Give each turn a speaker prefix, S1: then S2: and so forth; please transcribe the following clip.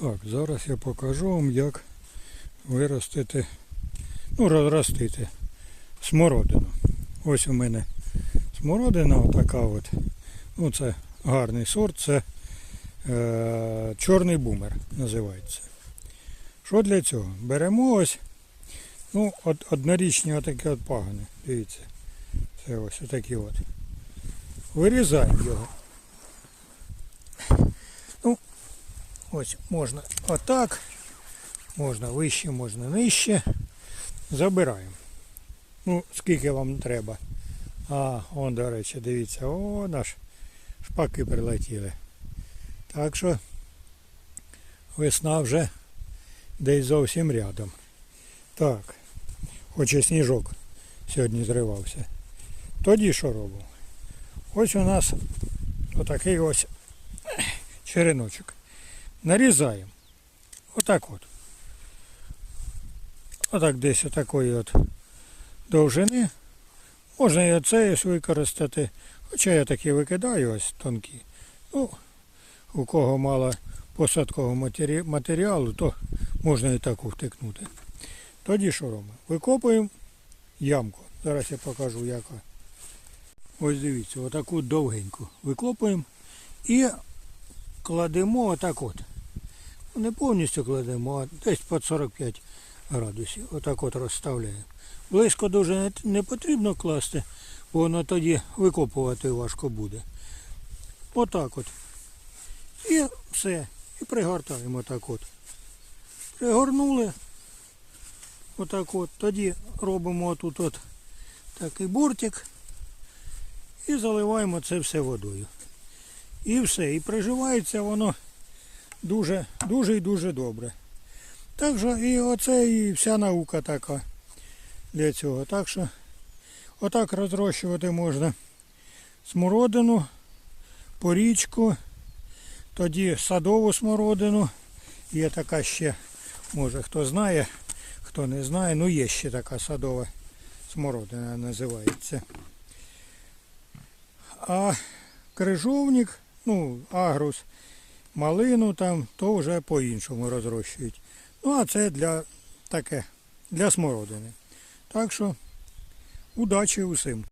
S1: Так, зараз я покажу вам, як виростити, ну, розростити смородину. Ось у мене смородина отака от. Ну, це гарний сорт, це е, чорний бумер називається. Що для цього? Беремо ось ну, от, однорічні отакі от пагони. Дивіться. Це ось отакі от. Вирізаємо його. Ну, ось можна отак, можна вище, можна нижче. Забираємо. Ну, скільки вам треба. А, он, до речі, дивіться, о, наш шпаки прилетіли. Так що весна вже десь зовсім рядом. Так, хоч і сніжок сьогодні зривався. Тоді що робимо? Ось у нас отакий ось череночок. Нарізаємо. Отак от. Отак десь отакої от довжини. Можна і оце використати. Хоча я такі викидаю ось тонкі. Ну, у кого мало посадкового матері- матеріалу, то можна і так втикнути. Тоді що робимо? Викопуємо ямку. Зараз я покажу яка. Ось дивіться, отаку довгеньку викопуємо і кладемо отак от. Не повністю кладемо, а десь під 45 градусів. Отак от розставляємо. Близько дуже не, потрібно класти, бо воно тоді викопувати важко буде. Отак от. І все. І пригортаємо так от. Пригорнули. Отак от. Тоді робимо тут от такий бортик і заливаємо це все водою. І все. І приживається воно дуже, дуже і дуже добре. Так що і оце і вся наука така для цього. Так що отак розрощувати можна смородину, порічку, тоді садову смородину. Є така ще, може хто знає, хто не знає, ну є ще така садова смородина називається. А крижовник, ну, агрус, малину там, то вже по-іншому розрощують. Ну, а це для таке, для смородини. Так що удачі усім.